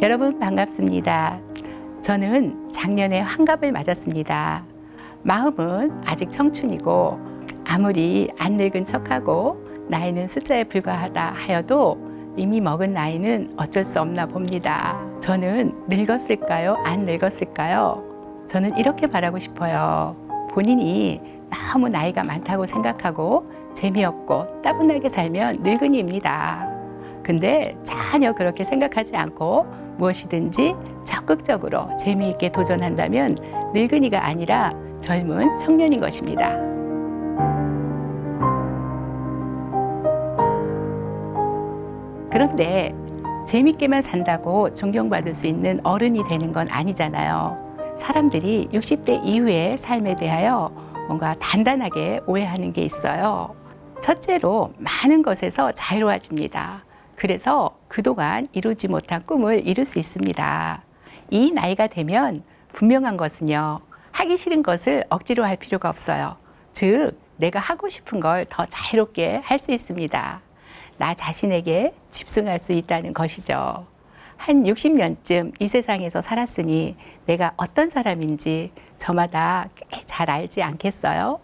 여러분 반갑습니다. 저는 작년에 환갑을 맞았습니다. 마음은 아직 청춘이고 아무리 안 늙은 척하고 나이는 숫자에 불과하다 하여도 이미 먹은 나이는 어쩔 수 없나 봅니다. 저는 늙었을까요? 안 늙었을까요? 저는 이렇게 말하고 싶어요. 본인이 너무 나이가 많다고 생각하고 재미없고 따분하게 살면 늙은이입니다. 근데 전혀 그렇게 생각하지 않고 무엇이든지 적극적으로 재미있게 도전한다면 늙은이가 아니라 젊은 청년인 것입니다. 그런데 재밌게만 산다고 존경받을 수 있는 어른이 되는 건 아니잖아요. 사람들이 60대 이후의 삶에 대하여 뭔가 단단하게 오해하는 게 있어요. 첫째로 많은 것에서 자유로워집니다. 그래서 그동안 이루지 못한 꿈을 이룰 수 있습니다. 이 나이가 되면 분명한 것은요. 하기 싫은 것을 억지로 할 필요가 없어요. 즉, 내가 하고 싶은 걸 더 자유롭게 할 수 있습니다. 나 자신에게 집중할 수 있다는 것이죠. 한 60년쯤 이 세상에서 살았으니 내가 어떤 사람인지 저마다 꽤 잘 알지 않겠어요?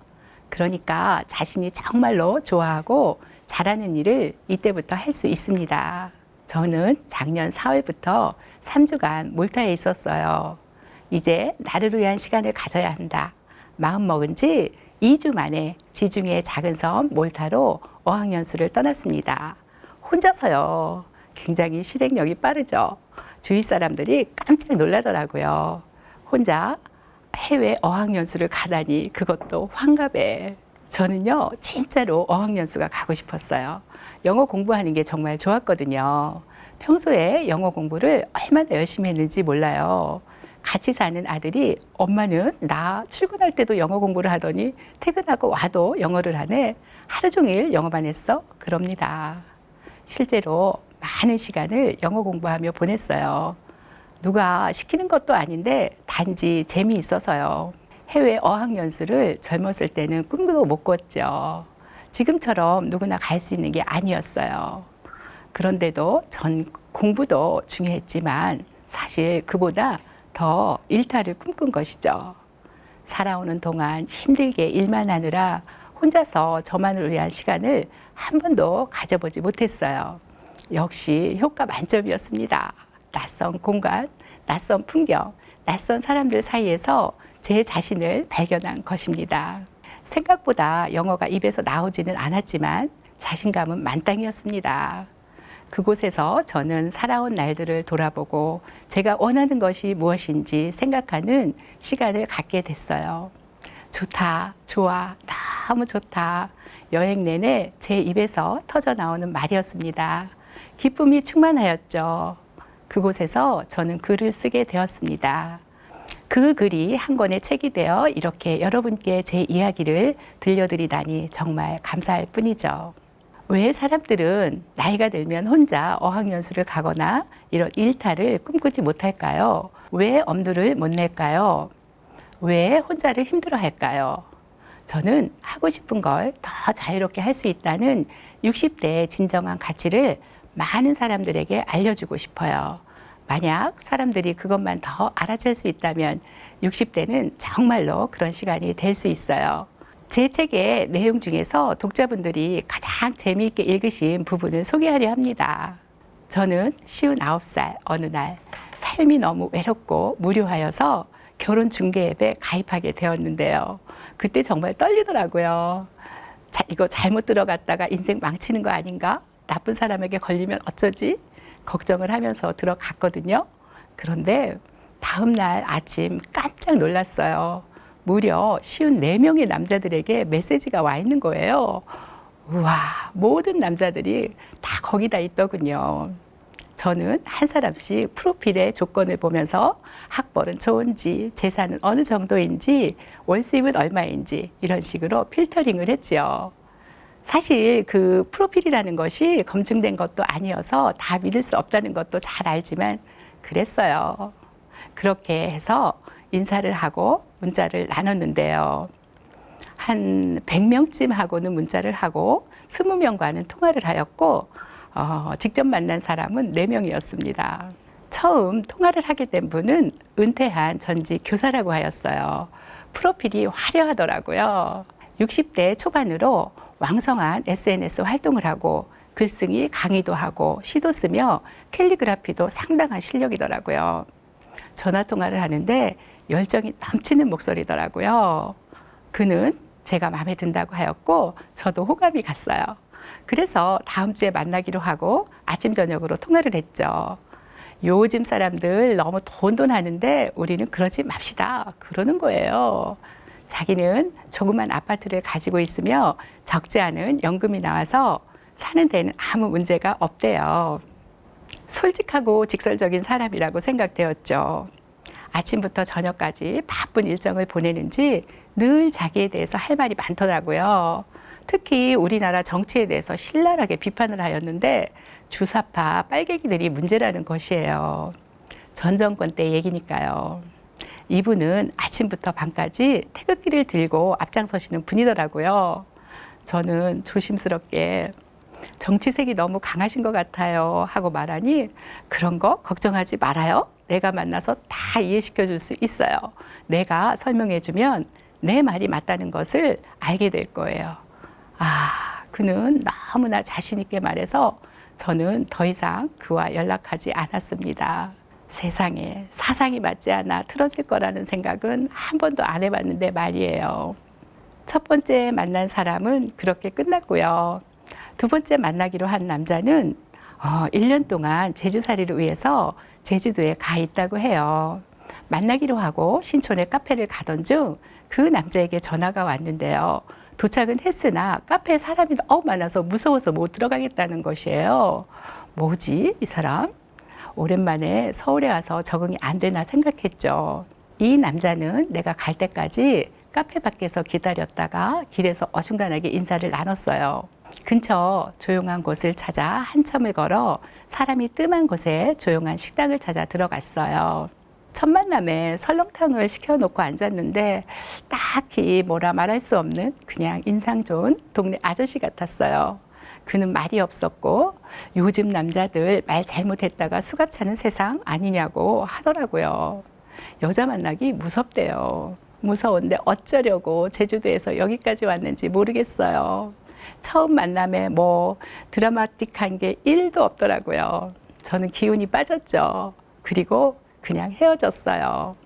그러니까 자신이 정말로 좋아하고 잘하는 일을 이때부터 할 수 있습니다. 저는 작년 4월부터 3주간 몰타에 있었어요. 이제 나를 위한 시간을 가져야 한다. 마음 먹은 지 2주 만에 지중해 작은 섬 몰타로 어학연수를 떠났습니다. 혼자서요. 굉장히 실행력이 빠르죠. 주위 사람들이 깜짝 놀라더라고요. 혼자 해외 어학연수를 가다니 그것도 환갑에. 저는요, 진짜로 어학연수가 가고 싶었어요. 영어 공부하는 게 정말 좋았거든요. 평소에 영어 공부를 얼마나 열심히 했는지 몰라요. 같이 사는 아들이 엄마는 나 출근할 때도 영어 공부를 하더니 퇴근하고 와도 영어를 하네. 하루 종일 영어만 했어? 그럽니다. 실제로 많은 시간을 영어 공부하며 보냈어요. 누가 시키는 것도 아닌데 단지 재미있어서요. 해외 어학연수를 젊었을 때는 꿈도 못 꿨죠. 지금처럼 누구나 갈 수 있는 게 아니었어요. 그런데도 전 공부도 중요했지만 사실 그보다 더 일탈을 꿈꾼 것이죠. 살아오는 동안 힘들게 일만 하느라 혼자서 저만을 위한 시간을 한 번도 가져보지 못했어요. 역시 효과 만점이었습니다. 낯선 공간, 낯선 풍경, 낯선 사람들 사이에서 제 자신을 발견한 것입니다. 생각보다 영어가 입에서 나오지는 않았지만 자신감은 만땅이었습니다. 그곳에서 저는 살아온 날들을 돌아보고 제가 원하는 것이 무엇인지 생각하는 시간을 갖게 됐어요. 좋다, 좋아, 너무 좋다. 여행 내내 제 입에서 터져 나오는 말이었습니다. 기쁨이 충만하였죠. 그곳에서 저는 글을 쓰게 되었습니다. 그 글이 한 권의 책이 되어 이렇게 여러분께 제 이야기를 들려드리다니 정말 감사할 뿐이죠. 왜 사람들은 나이가 들면 혼자 어학연수를 가거나 이런 일탈을 꿈꾸지 못할까요? 왜 엄두를 못 낼까요? 왜 혼자를 힘들어 할까요? 저는 하고 싶은 걸 더 자유롭게 할 수 있다는 60대의 진정한 가치를 많은 사람들에게 알려주고 싶어요. 만약 사람들이 그것만 더 알아챌 수 있다면 60대는 정말로 그런 시간이 될 수 있어요. 제 책의 내용 중에서 독자분들이 가장 재미있게 읽으신 부분을 소개하려 합니다. 저는 쉬운 아홉 살 어느 날 삶이 너무 외롭고 무료하여서 결혼 중개 앱에 가입하게 되었는데요. 그때 정말 떨리더라고요. 자, 이거 잘못 들어갔다가 인생 망치는 거 아닌가? 나쁜 사람에게 걸리면 어쩌지? 걱정을 하면서 들어갔거든요. 그런데 다음 날 아침 깜짝 놀랐어요. 무려 쉬운 네명의 남자들에게 메시지가 와 있는 거예요. 우와, 모든 남자들이 다 거기다 있더군요. 저는 한 사람씩 프로필의 조건을 보면서 학벌은 좋은지, 재산은 어느 정도인지, 월수입은 얼마인지 이런 식으로 필터링을 했지요. 사실 그 프로필이라는 것이 검증된 것도 아니어서 다 믿을 수 없다는 것도 잘 알지만 그랬어요. 그렇게 해서 인사를 하고 문자를 나눴는데요. 한 100명쯤 하고는 문자를 하고 20명과는 통화를 하였고 어, 직접 만난 사람은 4명이었습니다. 처음 통화를 하게 된 분은 은퇴한 전직 교사라고 하였어요. 프로필이 화려하더라고요. 60대 초반으로 왕성한 SNS 활동을 하고 글쓰기 강의도 하고 시도 쓰며 캘리그라피도 상당한 실력이더라고요. 전화 통화를 하는데 열정이 넘치는 목소리더라고요. 그는 제가 마음에 든다고 하였고 저도 호감이 갔어요. 그래서 다음 주에 만나기로 하고 아침 저녁으로 통화를 했죠. 요즘 사람들 너무 돈돈 하는데 우리는 그러지 맙시다. 그러는 거예요. 자기는 조그만 아파트를 가지고 있으며 적지 않은 연금이 나와서 사는 데는 아무 문제가 없대요. 솔직하고 직설적인 사람이라고 생각되었죠. 아침부터 저녁까지 바쁜 일정을 보내는지 늘 자기에 대해서 할 말이 많더라고요. 특히 우리나라 정치에 대해서 신랄하게 비판을 하였는데 주사파 빨갱이들이 문제라는 것이에요. 전 정권 때 얘기니까요. 이분은 아침부터 밤까지 태극기를 들고 앞장서시는 분이더라고요. 저는 조심스럽게 정치색이 너무 강하신 것 같아요 하고 말하니 그런 거 걱정하지 말아요. 내가 만나서 다 이해시켜 줄 수 있어요. 내가 설명해 주면 내 말이 맞다는 것을 알게 될 거예요. 아, 그는 너무나 자신 있게 말해서 저는 더 이상 그와 연락하지 않았습니다. 세상에 사상이 맞지 않아 틀어질 거라는 생각은 한 번도 안 해봤는데 말이에요. 첫 번째 만난 사람은 그렇게 끝났고요. 두 번째 만나기로 한 남자는 어, 1년 동안 제주살이를 위해서 제주도에 가 있다고 해요. 만나기로 하고 신촌에 카페를 가던 중 그 남자에게 전화가 왔는데요. 도착은 했으나 카페에 사람이 너무 많아서 무서워서 못 들어가겠다는 것이에요. 뭐지, 이 사람? 오랜만에 서울에 와서 적응이 안 되나 생각했죠. 이 남자는 내가 갈 때까지 카페 밖에서 기다렸다가 길에서 어중간하게 인사를 나눴어요. 근처 조용한 곳을 찾아 한참을 걸어 사람이 뜸한 곳에 조용한 식당을 찾아 들어갔어요. 첫 만남에 설렁탕을 시켜놓고 앉았는데 딱히 뭐라 말할 수 없는 그냥 인상 좋은 동네 아저씨 같았어요. 그는 말이 없었고 요즘 남자들 말 잘못했다가 수갑 차는 세상 아니냐고 하더라고요. 여자 만나기 무섭대요. 무서운데 어쩌려고 제주도에서 여기까지 왔는지 모르겠어요. 처음 만남에 뭐 드라마틱한 게 1도 없더라고요. 저는 기운이 빠졌죠. 그리고 그냥 헤어졌어요.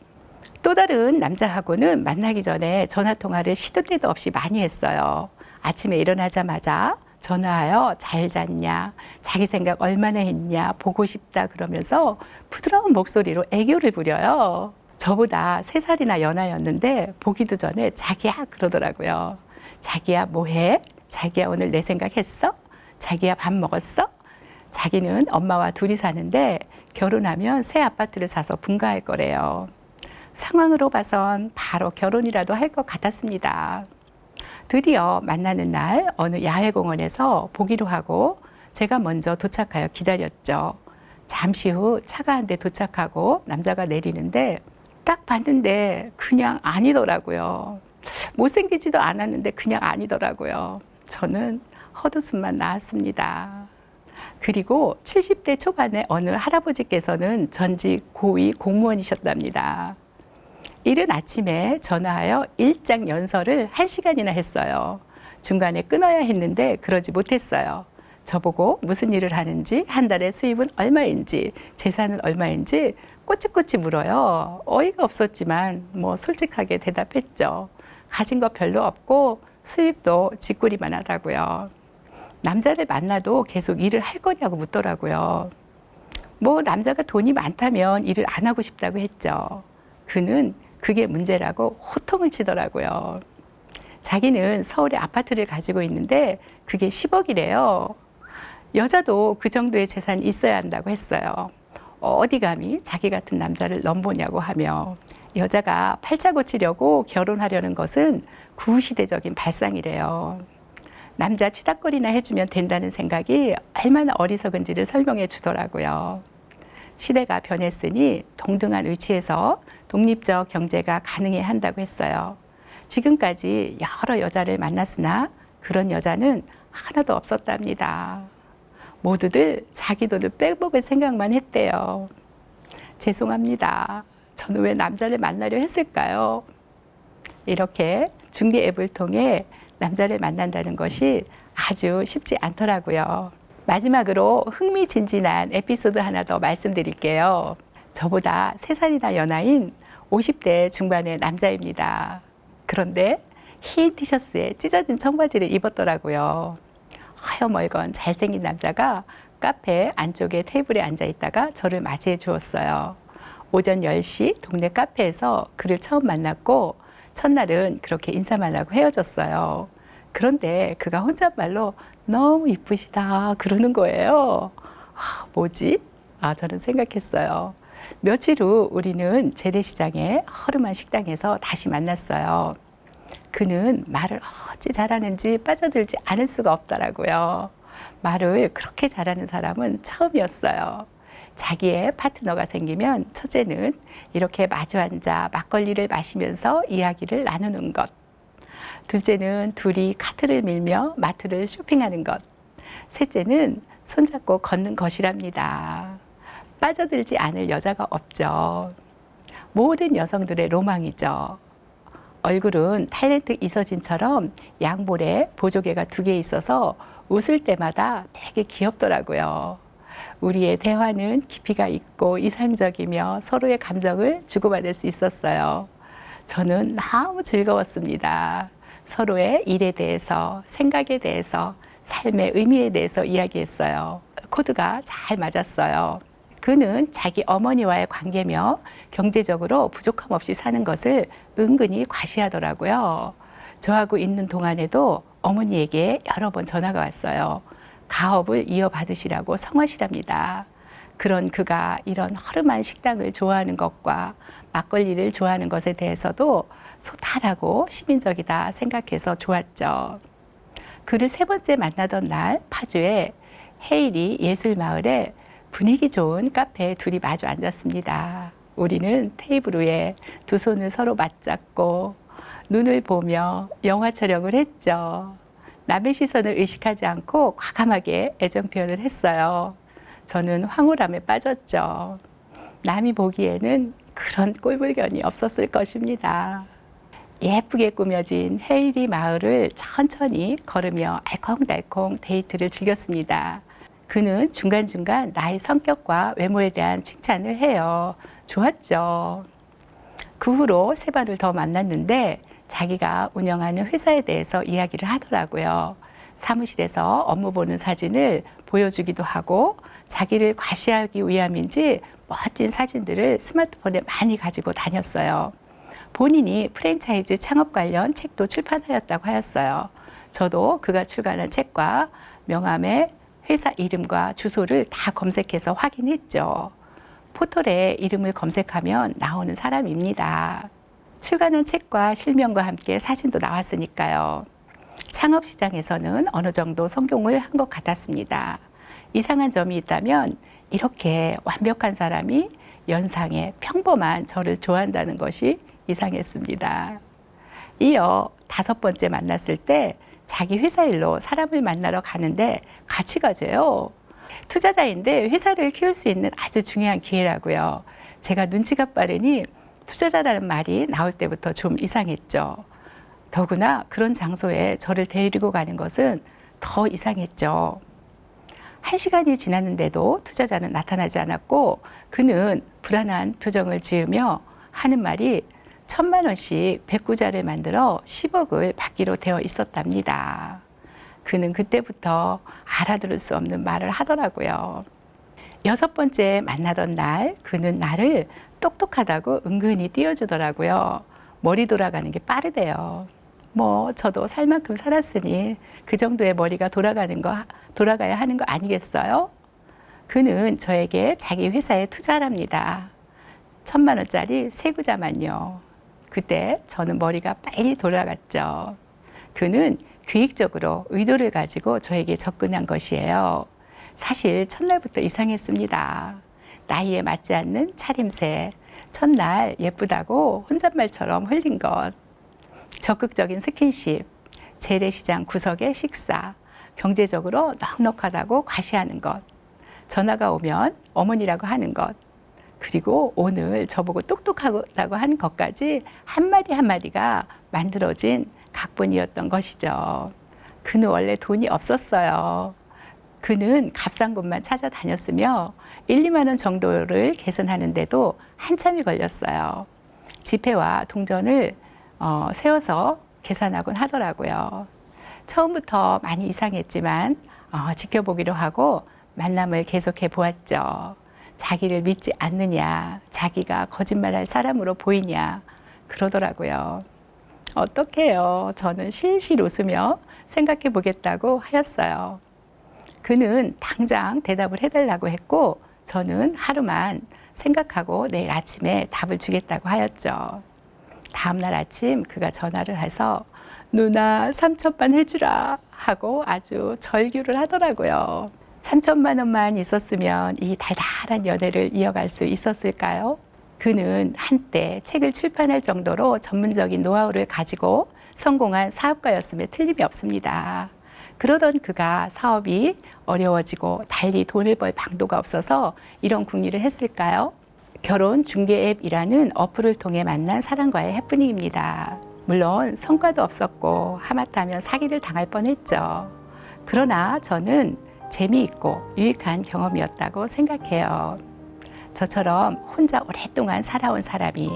또 다른 남자하고는 만나기 전에 전화 통화를 시도 때도 없이 많이 했어요. 아침에 일어나자마자 전화하여 잘 잤냐, 자기 생각 얼마나 했냐, 보고 싶다 그러면서 부드러운 목소리로 애교를 부려요. 저보다 세 살이나 연하였는데 보기도 전에 자기야 그러더라고요. 자기야 뭐해? 자기야 오늘 내 생각했어? 자기야 밥 먹었어? 자기는 엄마와 둘이 사는데 결혼하면 새 아파트를 사서 분가할 거래요. 상황으로 봐선 바로 결혼이라도 할 것 같았습니다. 드디어 만나는 날 어느 야외 공원에서 보기로 하고 제가 먼저 도착하여 기다렸죠. 잠시 후 차가 한 대 도착하고 남자가 내리는데 딱 봤는데 그냥 아니더라고요. 못생기지도 않았는데 그냥 아니더라고요. 저는 헛웃음만 나왔습니다. 그리고 70대 초반의 어느 할아버지께서는 전직 고위 공무원이셨답니다. 이른 아침에 전화하여 일장 연설을 한시간이나 했어요. 중간에 끊어야 했는데 그러지 못했어요. 저보고 무슨 일을 하는지, 한 달에 수입은 얼마인지, 재산은 얼마인지 꼬치꼬치 물어요. 어이가 없었지만 뭐 솔직하게 대답했죠. 가진 거 별로 없고 수입도 쥐꼬리만 하다고요. 남자를 만나도 계속 일을 할 거냐고 묻더라고요. 뭐 남자가 돈이 많다면 일을 안 하고 싶다고 했죠. 그는 그게 문제라고 호통을 치더라고요. 자기는 서울에 아파트를 가지고 있는데 그게 10억이래요. 여자도 그 정도의 재산이 있어야 한다고 했어요. 어디 감히 자기 같은 남자를 넘보냐고 하며 여자가 팔자 고치려고 결혼하려는 것은 구시대적인 발상이래요. 남자 치닥거리나 해주면 된다는 생각이 얼마나 어리석은지를 설명해 주더라고요. 시대가 변했으니 동등한 위치에서 독립적 경제가 가능해야 한다고 했어요. 지금까지 여러 여자를 만났으나 그런 여자는 하나도 없었답니다. 모두들 자기 돈을 빼먹을 생각만 했대요. 죄송합니다. 저는 왜 남자를 만나려 했을까요? 이렇게 중개 앱을 통해 남자를 만난다는 것이 아주 쉽지 않더라고요. 마지막으로 흥미진진한 에피소드 하나 더 말씀드릴게요. 저보다 세살이나 연하인 50대 중반의 남자입니다. 그런데 흰 티셔츠에 찢어진 청바지를 입었더라고요. 하여멀건 잘생긴 남자가 카페 안쪽에 테이블에 앉아 있다가 저를 맞이해 주었어요. 오전 10시 동네 카페에서 그를 처음 만났고 첫날은 그렇게 인사만 하고 헤어졌어요. 그런데 그가 혼잣말로 너무 이쁘시다 그러는 거예요. 아, 뭐지? 아, 저는 생각했어요. 며칠 후 우리는 재래시장의 허름한 식당에서 다시 만났어요. 그는 말을 어찌 잘하는지 빠져들지 않을 수가 없더라고요. 말을 그렇게 잘하는 사람은 처음이었어요. 자기의 파트너가 생기면 첫째는 이렇게 마주 앉아 막걸리를 마시면서 이야기를 나누는 것. 둘째는 둘이 카트를 밀며 마트를 쇼핑하는 것. 셋째는 손잡고 걷는 것이랍니다. 빠져들지 않을 여자가 없죠. 모든 여성들의 로망이죠. 얼굴은 탤런트 이서진처럼 양볼에 보조개가 두 개 있어서 웃을 때마다 되게 귀엽더라고요. 우리의 대화는 깊이가 있고 이상적이며 서로의 감정을 주고받을 수 있었어요. 저는 너무 즐거웠습니다. 서로의 일에 대해서, 생각에 대해서, 삶의 의미에 대해서 이야기했어요. 코드가 잘 맞았어요. 그는 자기 어머니와의 관계며 경제적으로 부족함 없이 사는 것을 은근히 과시하더라고요. 저하고 있는 동안에도 어머니에게 여러 번 전화가 왔어요. 가업을 이어받으시라고 성화시랍니다. 그런 그가 이런 허름한 식당을 좋아하는 것과 막걸리를 좋아하는 것에 대해서도 소탈하고 시민적이다 생각해서 좋았죠. 그를 세 번째 만나던 날 파주에 헤일이 예술마을에 분위기 좋은 카페에 둘이 마주 앉았습니다. 우리는 테이블 위에 두 손을 서로 맞잡고 눈을 보며 영화 촬영을 했죠. 남의 시선을 의식하지 않고 과감하게 애정 표현을 했어요. 저는 황홀함에 빠졌죠. 남이 보기에는 그런 꼴불견이 없었을 것입니다. 예쁘게 꾸며진 헤이리 마을을 천천히 걸으며 알콩달콩 데이트를 즐겼습니다. 그는 중간중간 나의 성격과 외모에 대한 칭찬을 해요. 좋았죠. 그 후로 세 번을 더 만났는데 자기가 운영하는 회사에 대해서 이야기를 하더라고요. 사무실에서 업무 보는 사진을 보여주기도 하고 자기를 과시하기 위함인지 멋진 사진들을 스마트폰에 많이 가지고 다녔어요. 본인이 프랜차이즈 창업 관련 책도 출판하였다고 하였어요. 저도 그가 출간한 책과 명함에 회사 이름과 주소를 다 검색해서 확인했죠. 포털에 이름을 검색하면 나오는 사람입니다. 출간한 책과 실명과 함께 사진도 나왔으니까요. 창업 시장에서는 어느 정도 성공을 한 것 같았습니다. 이상한 점이 있다면 이렇게 완벽한 사람이 연상의 평범한 저를 좋아한다는 것이 이상했습니다. 이어 다섯 번째 만났을 때 자기 회사 일로 사람을 만나러 가는데 같이 가재요. 투자자인데 회사를 키울 수 있는 아주 중요한 기회라고요. 제가 눈치가 빠르니 투자자라는 말이 나올 때부터 좀 이상했죠. 더구나 그런 장소에 저를 데리고 가는 것은 더 이상했죠. 한 시간이 지났는데도 투자자는 나타나지 않았고 그는 불안한 표정을 지으며 하는 말이 천만 원씩 백구자를 만들어 10억을 받기로 되어 있었답니다. 그는 그때부터 알아들을 수 없는 말을 하더라고요. 여섯 번째 만나던 날 그는 나를 똑똑하다고 은근히 띄워주더라고요. 머리 돌아가는 게 빠르대요. 뭐 저도 살 만큼 살았으니 그 정도의 머리가 돌아가는 거 돌아가야 하는 거 아니겠어요? 그는 저에게 자기 회사에 투자랍니다. 천만 원짜리 세구자만요. 그때 저는 머리가 빨리 돌아갔죠. 그는 계획적으로 의도를 가지고 저에게 접근한 것이에요. 사실 첫날부터 이상했습니다. 나이에 맞지 않는 차림새, 첫날 예쁘다고 혼잣말처럼 흘린 것, 적극적인 스킨십, 재래시장 구석의 식사, 경제적으로 넉넉하다고 과시하는 것, 전화가 오면 어머니라고 하는 것, 그리고 오늘 저보고 똑똑하다고 한 것까지 한마디 한마디가 만들어진 각본이었던 것이죠. 그는 원래 돈이 없었어요. 그는 값싼 곳만 찾아다녔으며 1, 2만 원 정도를 계산하는데도 한참이 걸렸어요. 지폐와 동전을 어, 세워서 계산하곤 하더라고요. 처음부터 많이 이상했지만 어, 지켜보기로 하고 만남을 계속해 보았죠. 자기를 믿지 않느냐, 자기가 거짓말할 사람으로 보이냐 그러더라고요. 어떡해요. 저는 실실 웃으며 생각해 보겠다고 하였어요. 그는 당장 대답을 해달라고 했고 저는 하루만 생각하고 내일 아침에 답을 주겠다고 하였죠. 다음날 아침 그가 전화를 해서 누나 3천만 해주라 하고 아주 절규를 하더라고요. 3천만 원만 있었으면 이 달달한 연애를 이어갈 수 있었을까요? 그는 한때 책을 출판할 정도로 전문적인 노하우를 가지고 성공한 사업가였음에 틀림이 없습니다. 그러던 그가 사업이 어려워지고 달리 돈을 벌 방도가 없어서 이런 궁리를 했을까요? 결혼 중개 앱이라는 어플을 통해 만난 사람과의 해프닝입니다. 물론 성과도 없었고 하마터면 사기를 당할 뻔했죠. 그러나 저는 재미있고 유익한 경험이었다고 생각해요. 저처럼 혼자 오랫동안 살아온 사람이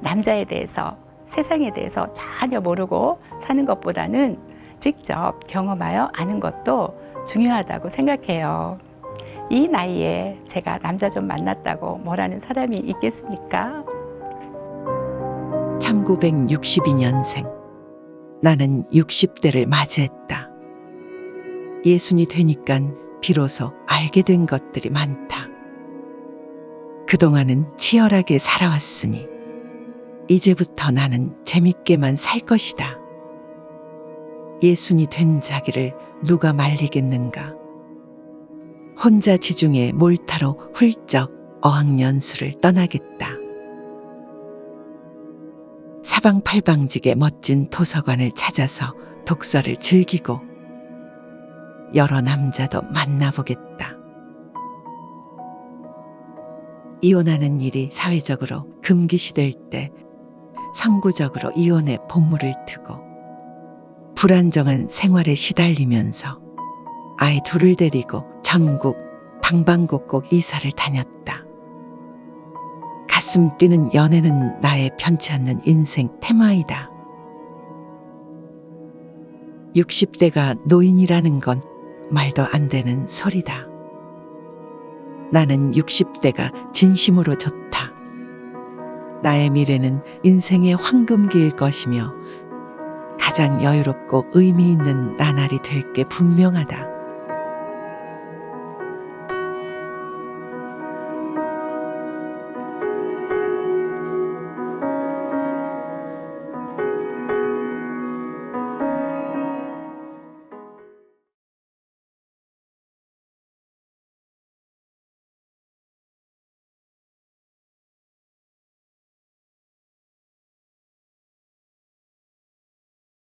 남자에 대해서 세상에 대해서 전혀 모르고 사는 것보다는 직접 경험하여 아는 것도 중요하다고 생각해요. 이 나이에 제가 남자 좀 만났다고 뭐라는 사람이 있겠습니까? 1962년생. 나는 60대를 맞이했다. 예순이 되니깐 비로소 알게 된 것들이 많다. 그동안은 치열하게 살아왔으니 이제부터 나는 재밌게만 살 것이다. 예순이 된 자기를 누가 말리겠는가? 혼자 지중해 몰타로 훌쩍 어학연수를 떠나겠다. 사방팔방직의 멋진 도서관을 찾아서 독서를 즐기고 여러 남자도 만나보겠다. 이혼하는 일이 사회적으로 금기시될 때 상부적으로 이혼의 본물을 트고 불안정한 생활에 시달리면서 아이 둘을 데리고 전국 방방곡곡 이사를 다녔다. 가슴 뛰는 연애는 나의 편치 않는 인생 테마이다. 60대가 노인이라는 건 말도 안 되는 소리다. 나는 60대가 진심으로 좋다. 나의 미래는 인생의 황금기일 것이며 가장 여유롭고 의미 있는 나날이 될 게 분명하다.